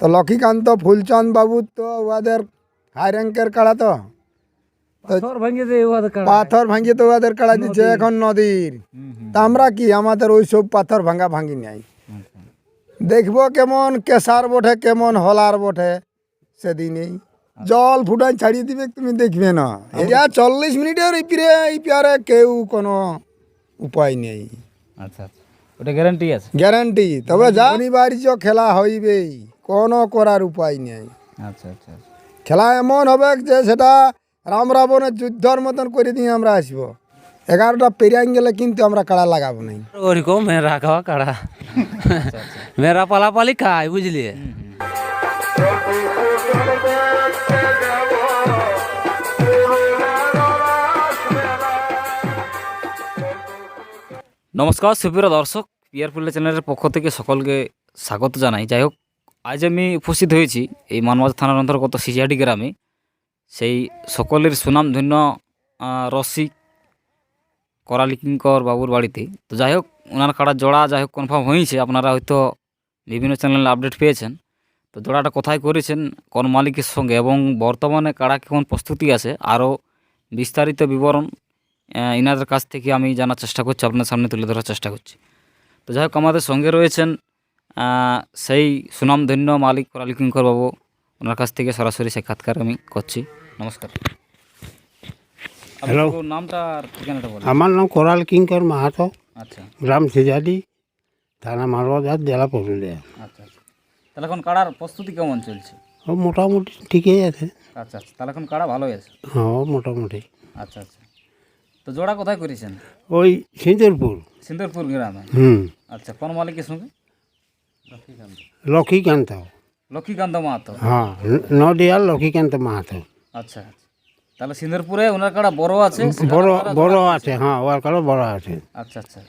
তো লক্ষ্মীকান্ত ফুলচন্দ বাবু তো ওদের হাই র্যাঙ্কের কাড়া তো। পাথর ভাঙিয়ে তো ওদের কাড়া দিচ্ছে এখন নদীর। তা আমরা কি আমাদের ওই সব পাথর ভাঙা ভাঙি নাই? দেখব কেমন কেসার বটে কেমন হলার বটে সেদিনই। জল ফুটাই ছাড়িয়ে দিবে তুমি দেখবে না। এটা চল্লিশ মিনিটের ইপিরে ইপিয়ারে কেউ কোনো উপায় নেই। আচ্ছা আচ্ছা। ওটা গ্যারান্টি আছে? গ্যারান্টি তবে যা অনিবার্য খেলা হইবেই। কোনো করার উপায় নেই। আচ্ছা আচ্ছা আচ্ছা। খেলা এমন হবে যে সেটা রাম রাবণের যুদ্ধর মতন করে দিয়ে আমরা আসব। এগারোটা পেরিয়াং গেলে কিন্তু আমরা কাড়া লাগাবো নাই। ওরকম মেয়েরা খাওয়া কাড়া। মেয়েরা পালাপালি খায় বুঝলি? নমস্কার সুপ্রিয় দর্শক পিয়ার পুল্লে চ্যানেলের পক্ষ থেকে সকলকে স্বাগত জানাই। যাই হোক আজ আমি উপস্থিত হয়েছি এই মানবাজ থানার অন্তর্গত সিজিয়াটি গ্রামে। সেই সকলের সুনামধন্য রসিক করালি কিঙ্কর বাবুর বাড়িতে। তো যাই হোক ওনার কাড়া জোড়া যাই হোক কনফার্ম হয়েছে, আপনারা হয়তো বিভিন্ন চ্যানেলে আপডেট পেয়েছেন। তো জোড়াটা কোথায় করেছেন, কোন মালিকের সঙ্গে এবং বর্তমানে কারা কেমন প্রস্তুতি আছে, আরও বিস্তারিত বিবরণ ইনাদের কাছ থেকে আমি জানার চেষ্টা করছি আপনার সামনে তুলে ধরার চেষ্টা করছি। তো যাই হোক, আমাদের সঙ্গে রয়েছেন সেই সুনামধন্য মালিক করালি কিঙ্কর বাবু ওনার কাছ থেকে সরাসরি সাক্ষাৎকার আমি করছি। নমস্কার। হ্যালো। নামটা আর ঠিকানাটা বলুন। আমার নাম কোরাল কিঙ্কর মাহাতো। আচ্ছা। গ্রাম সিজাডি থানা মারবাজার জেলা পুরুলিয়া। আচ্ছা আচ্ছা। তাহলে এখন কাড়ার প্রস্তুতি কেমন চলছে? ও মোটামুটি ঠিকই আছে। আচ্ছা আচ্ছা। তাহলে এখন কাড়া ভালোই আছে? হ্যাঁ মোটামুটি। আচ্ছা আচ্ছা। তো জোড়া কোথায় করেছেন? ওই সিন্দুরপুর। সিন্দুরপুর গ্রামে? হুম। আচ্ছা কোন মালিকের সঙ্গে? লক্ষ্মীকান্ত। লক্ষ্মীকান্ত। মাহাতো? হ্যাঁ ন- নডিয়ার লক্ষ্মীকান্ত মাহাতো। আচ্ছা আচ্ছা। তাহলে সিন্দুরপুরে ওনার কাড়া বড় আছে? বড় বড় আছে? হ্যাঁ ওর কারও বড় আছে। আচ্ছা আচ্ছা।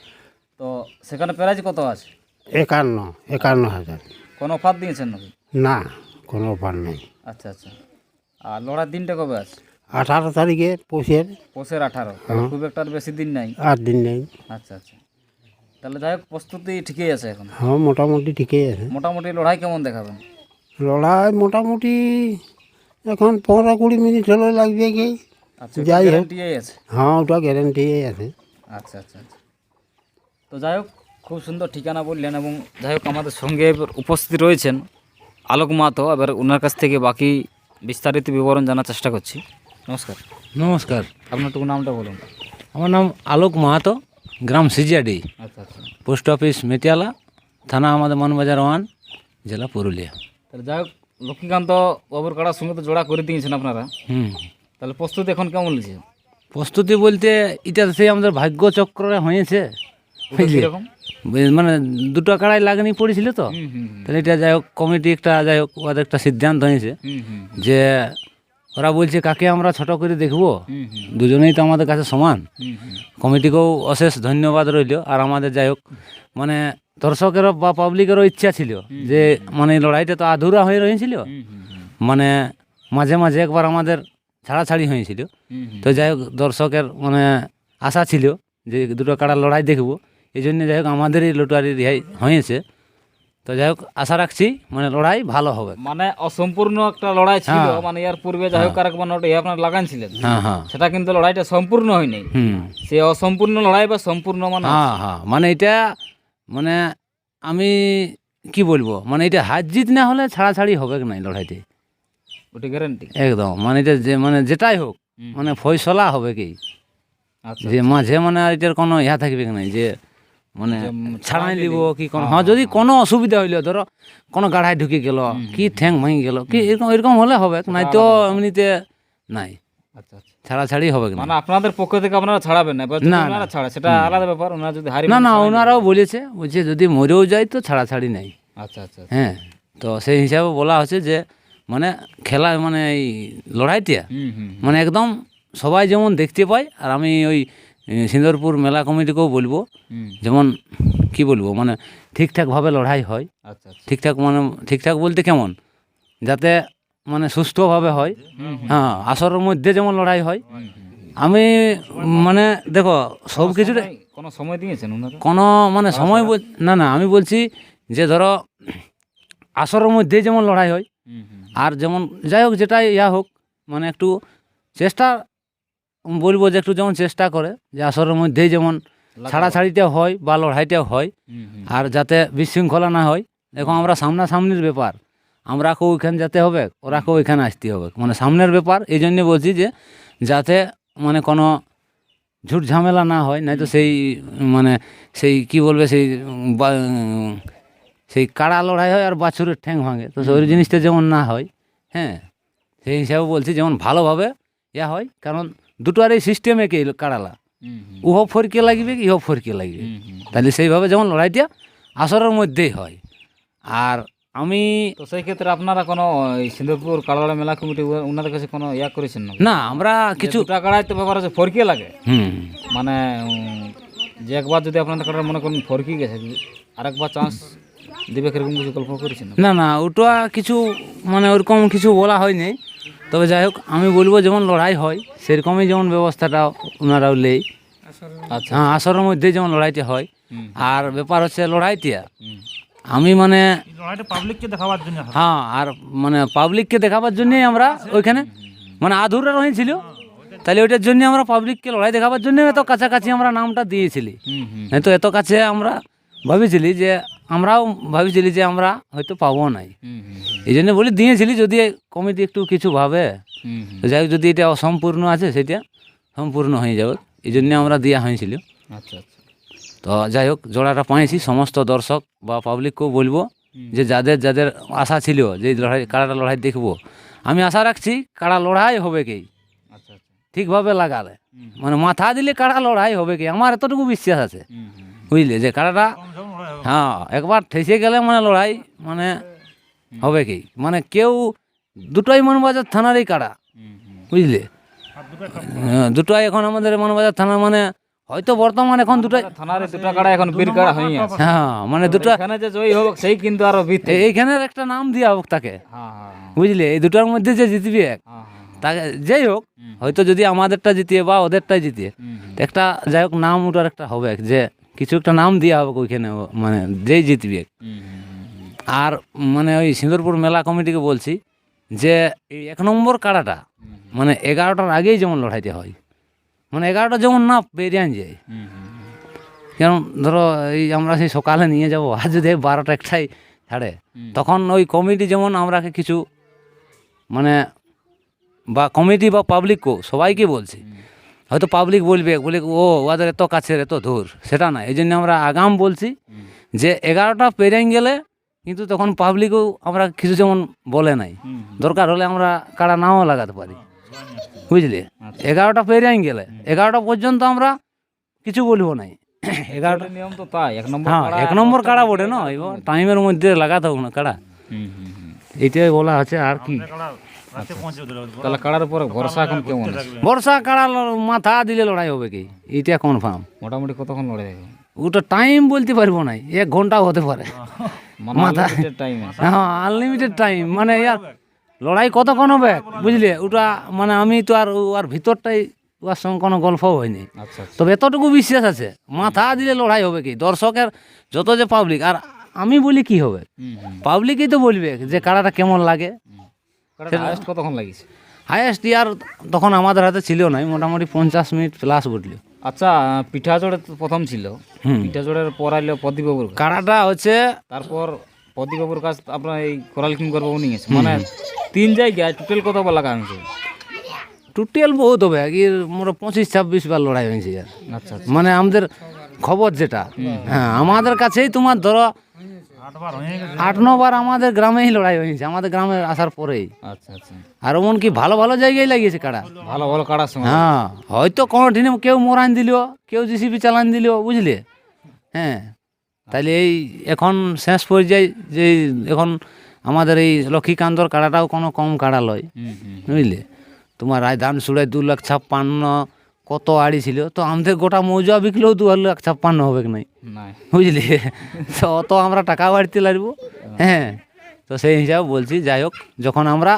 তো সেখানে প্রাইজ কত আছে? একান্ন একান্ন হাজার। কোনো অফার দিয়েছেন নাকি? না কোনো অফার নেই। আচ্ছা আচ্ছা। আর লড়ার দিনটা কবে আছে? আঠারো তারিখে পৌষের। পৌষের আঠারো। খুব একটা বেশি দিন নাই। আট দিন নেই। আচ্ছা আচ্ছা। তাহলে যাই হোক প্রস্তুতি ঠিকই আছে এখন। হ্যাঁ মোটামুটি ঠিকই আছে। মোটামুটি লড়াই কেমন দেখাবেন? লড়াই মোটামুটি এখন পনেরো কুড়ি মিনিট হলে লাগবে কি। আচ্ছা যাই হোক। আছে? হ্যাঁ ওটা গ্যারেন্টি আছে। আচ্ছা আচ্ছা আচ্ছা। তো যাই হোক খুব সুন্দর ঠিকানা বললেন এবং যাই হোক আমাদের সঙ্গে এবার উপস্থিত রয়েছেন আলোক মাহাতো। এবার ওনার কাছ থেকে বাকি বিস্তারিত বিবরণ জানার চেষ্টা করছি। নমস্কার। নমস্কার। আপনার টুকু নামটা বলুন। আমার নাম আলোক মাহাতো। গ্রাম সিজিয়াডি আচ্ছা আচ্ছা। পোস্ট অফিস মেটিয়ালা থানা আমাদের মানবাজার ওয়ান জেলা পুরুলিয়া। তাহলে যাই হোক লক্ষ্মীকান্ত বাবুর কাড়ার সঙ্গে তো জোড়া করে দিয়েছেন আপনারা। হুম। তাহলে প্রস্তুতি এখন কেমন লিখছে প্রস্তুতি বলতে এটা সেই আমাদের ভাগ্য চক্রে হয়েছে মানে দুটো কাড়াই লাগনি পড়েছিল তো। তাহলে এটা যাই হোক কমিটি একটা যাই হোক ওদের একটা সিদ্ধান্ত হয়েছে যে ওরা বলছে কাকে আমরা ছোট করে দেখব? দুজনেই তো আমাদের কাছে সমান। কমিটিকেও অশেষ ধন্যবাদ রইল। আর আমাদের যাই হোক মানে দর্শকেরও বা পাবলিকেরও ইচ্ছা ছিল যে মানে এই লড়াইটা তো আধুরা হয়ে রয়েছিল। মানে মাঝে মাঝে একবার আমাদের ছাড়াছাড়ি হয়েছিল। তো যাই হোক দর্শকের মানে আশা ছিল যে দুটো কাড়া লড়াই দেখব। এই জন্য যাই হোক আমাদেরই লটারি রেহাই হয়েছে। তো যাই হোক আশা রাখছি মানে লড়াই ভালো হবে। মানে অসম্পূর্ণ একটা লড়াই ছিল হ্যাঁ। মানে এর পূর্বে যাই হোক আরেকবার নোটে আপনার লাগানছিলেন হ্যাঁ হ্যাঁ। সেটা কিন্তু লড়াইটা সম্পূর্ণ হয়নি। হুম। সে অসম্পূর্ণ লড়াই বা সম্পূর্ণ মানে হ্যাঁ হ্যাঁ। মানে এটা মানে আমি কি বলব মানে এটা হার জিত না হলে ছাড়াছাড়ি হবে না লড়াইতে ওটা গ্যারান্টি একদম। মানে এটা যে মানে যেটাই হোক মানে ফয়সলা হবে কি? আচ্ছা যে মাঝে মানে এটার কোনো ইয়া থাকবে কি নাই? যে মানে ছাড়াই দিব কি কোনো হ্যাঁ যদি কোনো অসুবিধা হইল ধরো কোনো গাড়ায় ঢুকে গেল কি ঠ্যাং ভেঙে গেল কি এরকম এরকম হলে হবে নাই তো এমনিতে নাই। আচ্ছা আচ্ছা। ছাড়াছাড়ি হবে মানে আপনাদের পক্ষ থেকে আপনারা ছাড়াবেন না না, ছাড়ে সেটা আলাদা ব্যাপার ওনারা যদি হারি না না ওনারাও বলেছে বলছে যদি মরেও যায় তো ছাড়াছাড়ি নাই। আচ্ছা আচ্ছা হ্যাঁ তো সেই হিসাবে বলা হচ্ছে যে মানে খেলা মানে এই লড়াইটা মানে একদম সবাই যেমন দেখতে পায় আর আমি ওই সিন্দুরপুর মেলা কমিটিকেও বলব যেমন কি বলব মানে ঠিকঠাকভাবে লড়াই হয়। আচ্ছা আচ্ছা। ঠিকঠাক মানে ঠিকঠাক বলতে কেমন? যাতে মানে সুস্থভাবে হয়। হ্যাঁ আসরের মধ্যে যেমন লড়াই হয়। আমি মানে দেখো সব কিছুতে কোনো সময় দিয়েছেন কোনো মানে সময় বল- না না আমি বলছি যে ধরো আসরের মধ্যেই যেমন লড়াই হয় আর যেমন যাই হোক যেটাই ইয়া হোক মানে একটু চেষ্টা বলব যে একটু যেমন চেষ্টা করে যে আসরের মধ্যেই যেমন ছাড়াছাড়িটা হয়। বা লড়াইটাও হয় আর যাতে বিশৃঙ্খলা না হয়। দেখো আমরা সামনাসামনির ব্যাপার। আমরা কেউ ওইখানে যেতে হবে ওরা কেউ ওইখানে আসতে হবে। মানে সামনের ব্যাপার এই জন্যে বলছি যে যাতে মানে কোনো ঝুট ঝামেলা না হয় নাই তো সেই মানে সেই কি বলবে সেই বা- সেই কাড়া লড়াই হয় আর বাছুরের ঠ্যাং ভাঙে। তো ওই জিনিসটা যেমন না হয় হ্যাঁ সেই হিসাবে বলছি যেমন ভালোভাবে ইয়া হয়। কারণ দুটোর এই সিস্টেমে কে কাড়ালা। হুম ফরকে লাগবে ইহো ফরকে লাগবে। তাহলে সেইভাবে যেমন লড়াইটা আসরের মধ্যেই হয়। আর আমি তো সেই ক্ষেত্রে আপনারা কোনো সিন্দুরপুর কালাড়া মেলা কমিটি ওনাদের কাছে কোনো ইয়া করেছেন না না আমরা কিছু তো ব্যাপার আছে ফরকে লাগে। মানে যে একবার যদি আপনাদের কাটার মনে করেন ফরকি গেছে আরেকবার চান্স দিবে কীরকম কিছু কল্পনা করেছেন? না? না না ওটা কিছু মানে ওরকম কিছু বলা হয়নি। তবে যাই হোক আমি বলব যেমন লড়াই হয় সেরকমই যেমন ব্যবস্থাটা ওনারাও লেই আচ্ছা হ্যাঁ আসরের মধ্যেই যেমন লড়াইটা হয়। আর ব্যাপার হচ্ছে লড়াইটা। আমি মানে পাবলিককে দেখাবার জন্য হ্যাঁ আর মানে পাবলিককে দেখাবার জন্যই আমরা ওইখানে মানে আধুরা রয়েছিল। তাহলে ওইটার জন্য আমরা পাবলিককে লড়াই দেখাবার জন্য এত কাছাকাছি আমরা নামটা দিয়েছিলি। তো এত কাছে আমরা ভাবিছিলি যে আমরাও ভাবিছিলি যে আমরা হয়তো পাবো নাই। এই জন্য বলি দিয়েছিলি যদি কমিটি একটু কিছু ভাবে। যাই হোক যদি এটা অসম্পূর্ণ আছে সেটা সম্পূর্ণ হয়ে যাবে। এই জন্য আমরা দেওয়া হয়েছিল। আচ্ছা আচ্ছা। তো যাই হোক জোড়াটা পাইছি। সমস্ত দর্শক বা পাবলিককেও বলব যে যাদের যাদের আশা ছিল যে এই লড়াই কাড়াটা লড়াই দেখব আমি আশা রাখছি কাড়া লড়াই হবে কি? আচ্ছা ঠিকভাবে লাগালে। মানে মাথা দিলে কাড়া লড়াই হবে কি? আমার এতটুকু বিশ্বাস আছে। বুঝলে? যে কাড়াটা হয়। হ্যাঁ একবার ঠেসে গেলে মানে লড়াই মানে হবে কি? মানে কেউ দুটোই মনবাজার থানারই কাড়া বুঝলে? দুটো হ্যাঁ, দুটোই এখন আমাদের মনবাজার থানা মানে হয়তো বর্তমান এখন দুটোই থানার দুটা কাড়া এখন বীর কাড়া হয়ে আছে। হ্যাঁ মানে দুটো এখানে যে জয়ী হোক সেই কিন্তু আরও বিত এ- এইখানের একটা নাম দিয়া হোক তাকে। হ্যাঁ হ্যাঁ বুঝলে? এই দুটোর মধ্যে যে জিতবে এক তাকে যেই হোক হয়তো যদি আমাদেরটা জিতিয়ে বা ওদেরটাই জিতিয়ে একটা যাই হোক নাম ওটার একটা হবে যে কিছু একটা নাম দেওয়া হবে ওইখানে মানে যেই জিতবে আর মানে ওই সিন্দুরপুর মেলা কমিটিকে বলছি যে এই এক নম্বর কাড়াটা মানে এগারোটার আগেই যেমন লড়াইতে হয় মানে এগারোটা যেমন না পেরিয়ে যায়। হুম ধরো এই আমরা সেই সকালে নিয়ে যাব আর যদি বারোটা একটাই ছাড়ে তখন ওই কমিটি যেমন আমরাকে কিছু মানে বা কমিটি বা পাবলিকও সবাইকে বলছি হয়তো পাবলিক বলবে বলে ও ওদের এত কাছের এত দূর। সেটা না এই জন্য আমরা আগাম বলছি যে এগারোটা পেরিয়ে গেলে কিন্তু তখন পাবলিকও আমরা কিছু যেমন বলে নাই। দরকার হলে আমরা কাড়া নাও লাগাতে পারি। বুঝলি? এগারোটা পেরিয়ে গেলে এগারোটা পর্যন্ত আমরা কিছু বলব নাই। এগারোটা নিয়ম তো তাই এক নম্বর হ্যাঁ এক নম্বর কাড়া বটে না এবার টাইমের মধ্যে লাগাতে হবে না কাড়া। হুম হুম হুম। এইটাই বলা আছে আর কি। তাহলে কাড়ার উপরে ভরসা এখন কেমন আছে? বর্ষা মাথা দিলে লড়াই হবে কি? এইটা কনফার্ম মোটামুটি কতক্ষণ লড়ে দেখো ওটা টাইম বলতে পারব না এক ঘন্টাও হতে পারে। মানে টাইম হ্যাঁ আনলিমিটেড টাইম মানে ইয়ার লড়াই কতক্ষণ হবে বুঝলে? ওটা মানে আমি তো আর আর ভিতরটাই ওর সঙ্গে কোনো গল্প হয়নি। আচ্ছা আচ্ছা। তবে এতটুকু বিশ্বাস আছে মাথা দিলে লড়াই হবে কি? দর্শকের যত যে পাবলিক আর আমি বলি কি হবে? পাবলিকই তো বলবে যে কাড়াটা কেমন লাগে। হায়েস্ট কতক্ষণ লাগিয়েছে? হায়েস্ট ইয়ার তখন আমাদের হাতে ছিল নাই মোটামুটি পঞ্চাশ মিনিট প্লাস বটল আচ্ছা পিঠা জোড়ে প্রথম ছিল। পিঠা জোড়ের পর আইলো প্রদীপবাবুর। কাড়াটা হচ্ছে তারপর প্রদীপবাবুর কাছ আপনার এই কোরাল কিং করব উনি গেছে মানে তিন জায়গায় টোটাল কত বার লাগা হয়েছে? টোটাল বহুত হবে কি মোট পঁচিশ ছাব্বিশ বার লড়াই হয়েছে। আচ্ছা আচ্ছা। মানে আমাদের খবর যেটা হ্যাঁ আমাদের কাছেই তোমার ধরো আট নবার আমাদের গ্রামেই লড়াই হয়েছে আমাদের গ্রামে আসার পরেই। আচ্ছা আচ্ছা। আর এমনকি ভালো ভালো জায়গায় লাগিয়েছে কাড়া? ভালো ভালো কাড়ার সময় হ্যাঁ হয়তো কোনো দিনে কেউ মোরান দিল কেউ জিসিপি চালান দিল বুঝলে? হ্যাঁ তাহলে এই এখন শেষ পর্যায়ে যে এখন আমাদের এই লক্ষ্মীকান্তর কাড়াটাও কোনো কম কাড়া লয় বুঝলে? তোমার রাজধান সুড়ায় দু লাখ ছাপ্পান্ন কত আড়ি ছিল? তো আমাদের গোটা মৌজা বিকলেও দু লাখ ছাপ্পান্ন হবে কি নাই? বুঝলি? তো অত আমরা টাকা বাড়তে লাগবো। হ্যাঁ। তো সেই হিসাবে বলছি যাই হোক যখন আমরা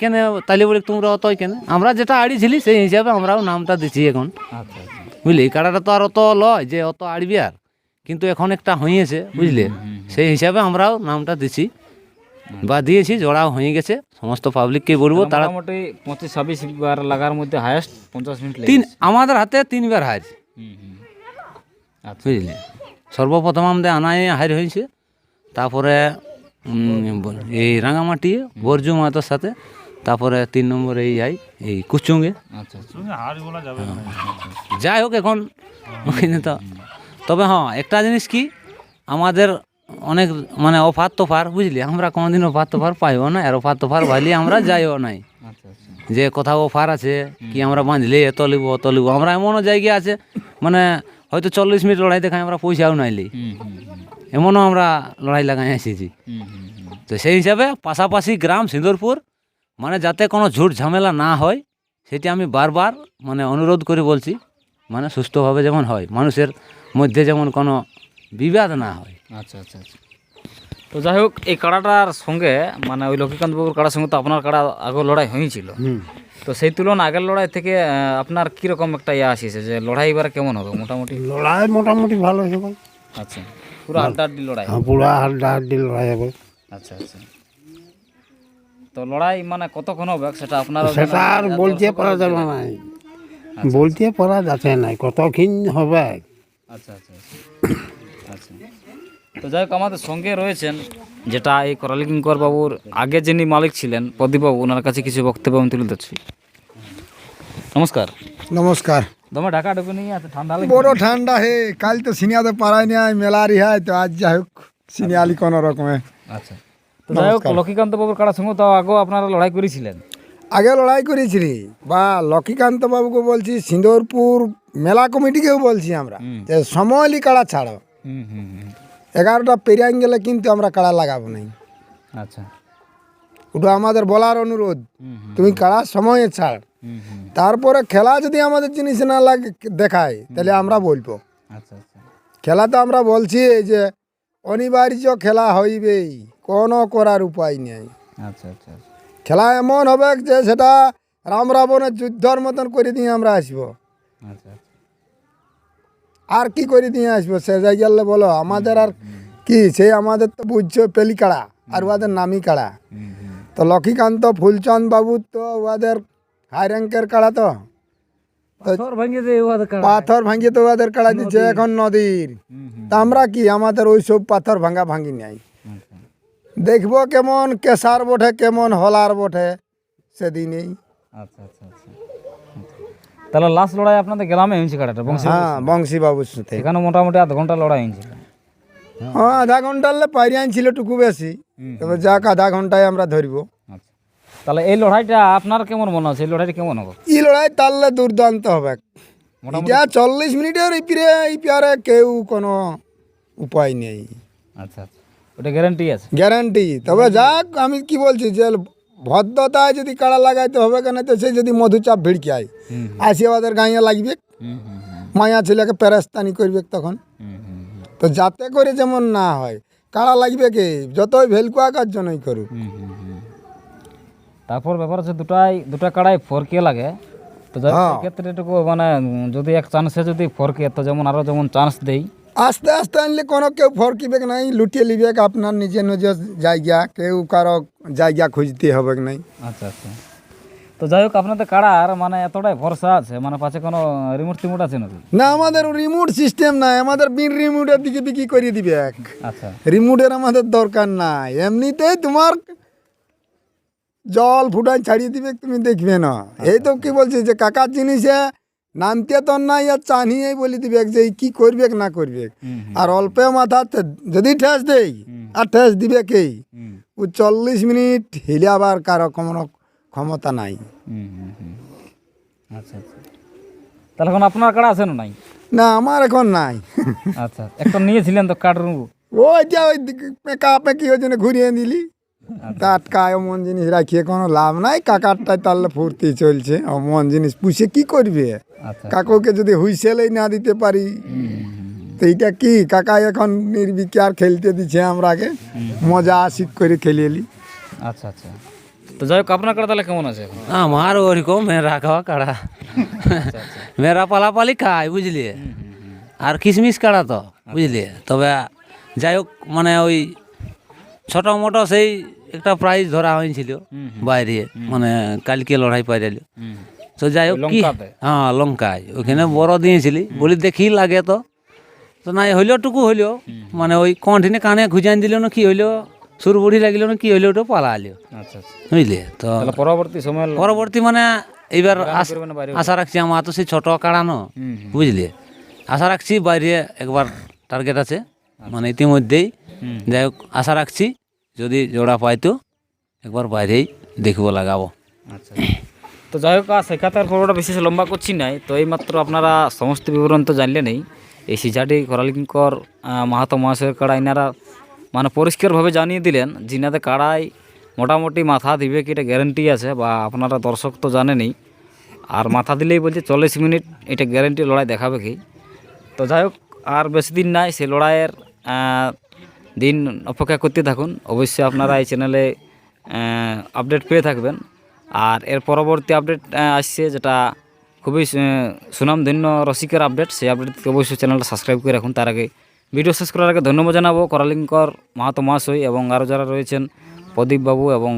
কেন তাহলে বলি তোমরা অতই কেন? আমরা যেটা আড়িছিলি সেই হিসাবে আমরাও নামটা দিচ্ছি এখন। আচ্ছা আচ্ছা। বুঝলি? কাড়াটা তো আর অত লয় যে অত আড়বি আর কিন্তু এখন একটা হয়েছে বুঝলে? সেই হিসাবে আমরাও নামটা দিছি। বা দিয়েছি জোড়াও হয়ে গেছে সমস্ত পাবলিককে বলব তারা মোটামুটি পঁচিশ ছাব্বিশ বার লাগার মধ্যে হায়েস্ট পঞ্চাশ মিনিট তিন আমাদের হাতে তিনবার হুম। আচ্ছা। বুঝলি? সর্বপ্রথম আমাদের আনায় হার হয়েছে তারপরে এই রাঙামাটি বর্জু মাতার সাথে তারপরে তিন নম্বর এই যাই এই কুচুঙ্গে। আচ্ছা আচ্ছা। তুমি হার বলা যাবে না। যাই হোক এখন তো তবে হ্যাঁ একটা জিনিস কি আমাদের অনেক মানে অফার তোফার বুঝলি? আমরা কোনোদিন অফার তোফার পাইও না আর অফার তোফার ভাইলে আমরা যাইও নাই। আচ্ছা আচ্ছা। যে কোথাও অফার আছে কি আমরা বাঁধলে এত লিব অত লিব আমরা এমনও জায়গা আছে মানে হয়তো চল্লিশ মিনিট লড়াই দেখাই আমরা পয়সাও নাইলি। এমনও আমরা লড়াই লাগাই এসেছি। তো সেই হিসাবে পাশাপাশি গ্রাম সিন্দুরপুর মানে যাতে কোনো ঝুট ঝামেলা না হয় সেটি আমি বারবার মানে অনুরোধ করে বলছি মানে সুস্থভাবে যেমন হয় মানুষের মধ্যে যেমন কোনো বিবাদ না হয়। আচ্ছা আচ্ছা আচ্ছা। তো যাই হোক এই কাড়াটার সঙ্গে মানে ওই লক্ষ্মীকান্ত বাবুর কাড়ার সঙ্গে তো আপনার কাড়া আগে লড়াই হয়েছিল। তো সেই তুলনায় আগের লড়াই থেকে আপনার কীরকম একটা ইয়ে আসিছে যে লড়াই এবারে কেমন হবে? মোটামুটি? লড়াই মোটামুটি ভালো হবে। আচ্ছা পুরো আড্ডি লড়াই। হ্যাঁ পুরা হাড্ডা হাড্ডি লড়াই হবে। আচ্ছা আচ্ছা। তো লড়াই মানে কতক্ষণ হবে? সেটা আপনার সেটা আর বলতে পারা যাবে না। বলতে পারা যাচ্ছে না। কতক্ষণ হবে? আচ্ছা আচ্ছা আচ্ছা। আচ্ছা। তো যাই হোক আমাদের সঙ্গে রয়েছেন যেটা এই করালি কিঙ্কর বাবুর আগে যিনি মালিক ছিলেন প্রদীপ বাবু ওনার কাছে কিছু বক্তব্য আমি তুলে ধরছি। নমস্কার। নমস্কার। দমে ঢাকা ঢুকে নিয়ে আছে ঠান্ডা লাগে বড় ঠান্ডা হে কাল তো সিনিয়াতে পারাই নাই মেলারি হয় তো আজ যাই হোক সিনিয়ালি কোনো রকমে। আচ্ছা। তো যাই হোক লক্ষ্মীকান্ত বাবুর কাটার সঙ্গে তো আগেও আপনারা লড়াই করেছিলেন। আগে লড়াই করেছিলি বা লক্ষ্মীকান্ত বাবুকে বলছি সিন্দুরপুর মেলা কমিটিকেও বলছি আমরা যে সময়লি কাড়া ছাড়ো। হুম হুম হুম। এগারোটা পেরিয়ে গেলে কিন্তু আমরা কাড়া লাগাবো নাই। আচ্ছা। ওটা আমাদের বলার অনুরোধ। তুমি কাড়া সময়ে ছাড়। তারপরে খেলা যদি আমাদের জিনিস না লাগে দেখায় তাহলে আমরা বলব। আচ্ছা আচ্ছা। খেলা তো আমরা বলছি এই যে অনিবার্য খেলা হইবেই কোনো করার উপায় নেই। আচ্ছা খেলা এমন হবে যে সেটা রাম রাবণের যুদ্ধর মতন করে দিয়ে আমরা আসব। আচ্ছা। আর কি করে দিয়ে আসব? সে জায়গালে বলো আমাদের আর কি? সে আমাদের তো বুঝছ পেলি কাড়া আর ওদের নামি কাড়া। তো লক্ষ্মীকান্ত ফুলচন্দ বাবু তো ওদের হাই র্যাঙ্কের কাড়া তো। পাথর ভাঙিয়ে তো ওদের কাড়া দিচ্ছে এখন নদীর। তা আমরা কি আমাদের ওই সব পাথর ভাঙা ভাঙি নাই। দেখব কেমন কেসার বটে কেমন হলার বটে সেদিনেই। আচ্ছা আচ্ছা আচ্ছা। তাহলে লাস্ট লড়াই আপনাদের গ্রামে হয়েছে কাটাটা বংশী হ্যাঁ বংশী বাবুর সাথে। এখানে মোটামুটি আধ ঘণ্টা লড়াই হয়েছিল হ্যাঁ আধা ঘণ্টার পাইরে আনছিল টুকু বেশি। তবে যাক আধা ঘন্টায় আমরা ধরবো। আচ্ছা। তাহলে এই লড়াইটা আপনার কেমন মনে হচ্ছে? এই লড়াইটা কেমন হবে? এই লড়াই তাহলে দুর্দান্ত হবে। এটা চল্লিশ মিনিটের ইপিরে ইপিয়ারে কেউ কোনো উপায় নেই। আচ্ছা আচ্ছা। ওটা গ্যারান্টি আছে? গ্যারান্টি তবে যাক আমি কি বলছি যে ভদ্রতায় যদি কাড়া লাগাইতে হবে কেন তো সে যদি মধুচাপ ভিড়কায় হুম আসি ওদের গাঁয়ে লাগবে। মায়া ছেলেকে পেরেস্তানি করবে তখন। তো যাতে করে যেমন না হয় কাড়া লাগবে কে? যতই ভেলকুয়া কার জন্যই করুক। তারপর ব্যাপার হচ্ছে দুটাই দুটা কাড়াই ফোরকে লাগে। তো হ্যাঁ। সেক্ষেত্রে এটুকু মানে যদি এক চান্সে যদি ফরকে তো যেমন আরও যেমন চান্স দেই। আস্তে আস্তে আনলে কোনো কেউ ফরকিবে নাই লুটিয়ে লিবে আপনার নিজে নিজের জায়গা কেউ কারও জায়গা খুঁজতে হবে নাই। আচ্ছা আচ্ছা। তো যাই হোক আপনাদের কাড়ার মানে এতটাই ভরসা আছে মানে পাশে কোনো রিমোট টিমোট আছে নাকি? না আমাদের রিমোট সিস্টেম নাই আমাদের বিন রিমোটের দিকে বিক্রি করে দিবে এক। আচ্ছা। রিমোটের আমাদের দরকার নাই এমনিতেই তোমার জল ফুটাই ছাড়িয়ে দিবে তুমি দেখবে না। এই তো কি বলছি যে কাকার জিনিসে নামতে তো নাই আর চানিয়েই বলি দিবে যে কি করবে না করবে আর অল্পে মাথা যদি ঠেস দেই আর ঠেস দিবে কে ও চল্লিশ মিনিট হিলাবার কারও কোনো ক্ষমতা নাই। আচ্ছা আচ্ছা। তাহলে এখন আপনার কাড়া আছে না নাই? না আমার এখন নাই। আচ্ছা একটা নিয়েছিলেন তো কাঠ ওইটা ওই পেকা পেকি ওই জন্য ঘুরিয়ে দিলি? টাটকা এমন জিনিস রাখিয়ে কোনো লাভ নাই। কাকারটাই তাহলে ফুর্তি চলছে। এমন জিনিস। পুষে কি করবে? আচ্ছা কাকুকে যদি হুইসেলেই না দিতে পারি তো এইটা কি? কাকা এখন নির্বিকার খেলতে দিচ্ছে আমরাকে মজা আশিক করে খেলিয়েলি আচ্ছা আচ্ছা। তো যাই হোক আপনার কাড়া তাহলে কেমন আছে আমার ওরকম মেয়েরা খাওয়া কাড়া। মেয়েরা পালাপালি খায় বুঝলি? আর কিশমিশ কাড়া তো বুঝলি? তবে যাই হোক মানে ওই ছোটো মোটো সেই একটা প্রাইজ ধরা হয়েছিল। বাইরে মানে কালকে লড়াই পাইল। তো যাই হোক কি হ্যাঁ লঙ্কায়। ওখানে বড় দিয়েছিলি। বলি দেখি লাগে তো। তো নাই হইলেও টুকু হইলেও মানে ওই কণ্ঠিনে কানে খুঁজান দিল না কি হইল? সুর বুড়ি লাগিল না কি হইল? ওটা পালা আলিও আচ্ছা আচ্ছা। বুঝলি? তো পরবর্তী সময় পরবর্তী মানে এইবার আশা রাখছি আমার তো সেই ছোট কাড়ানো। বুঝলি? আশা রাখছি বাইরে একবার টার্গেট আছে। মানে ইতিমধ্যেই। যাই হোক আশা রাখছি যদি জোড়া পাই তো একবার বাইরেই দেখব লাগাবো। আচ্ছা। তো যাই হোক আর শেখাতার পর্বটা বিশেষ লম্বা করছি নাই। তো এইমাত্র আপনারা সমস্ত বিবরণ তো জানলে নেই। এই সিজাটি করালিঙ্কর মাহাতো মহাশয়ের কাড়া এনারা মানে পরিষ্কারভাবে জানিয়ে দিলেন জিনাতে কাড়াই মোটামুটি মাথা দিবে কি এটা গ্যারেন্টি আছে, বা আপনারা দর্শক তো জানেনই আর মাথা দিলেই বলছে, চল্লিশ মিনিট এটা গ্যারেন্টি লড়াই দেখাবে কি। তো যাই হোক, আর বেশি দিন নাই সেই লড়াইয়ের দিন অপেক্ষা করতে থাকুন। অবশ্যই আপনারা এই চ্যানেলে আপডেট পেয়ে থাকবেন। আর এর পরবর্তী আপডেট আসছে যেটা খুবই সুনামধন্য, রসিকের আপডেট সেই আপডেটকে অবশ্যই চ্যানেলটা সাবস্ক্রাইব করে রাখুন। তার আগে ভিডিও শেষ করার আগে ধন্যবাদ জানাব করালিঙ্কর মাহাতো মহাশয় এবং আরও যারা রয়েছেন, প্রদীপ বাবু এবং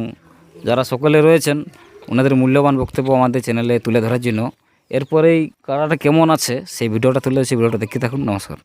যারা সকলে রয়েছেন, ওনাদের মূল্যবান বক্তব্য আমাদের চ্যানেলে তুলে ধরার জন্য। এরপরেই কারাটা কেমন আছে, সেই ভিডিওটা তুলে সেই ভিডিওটা দেখতে থাকুন। নমস্কার।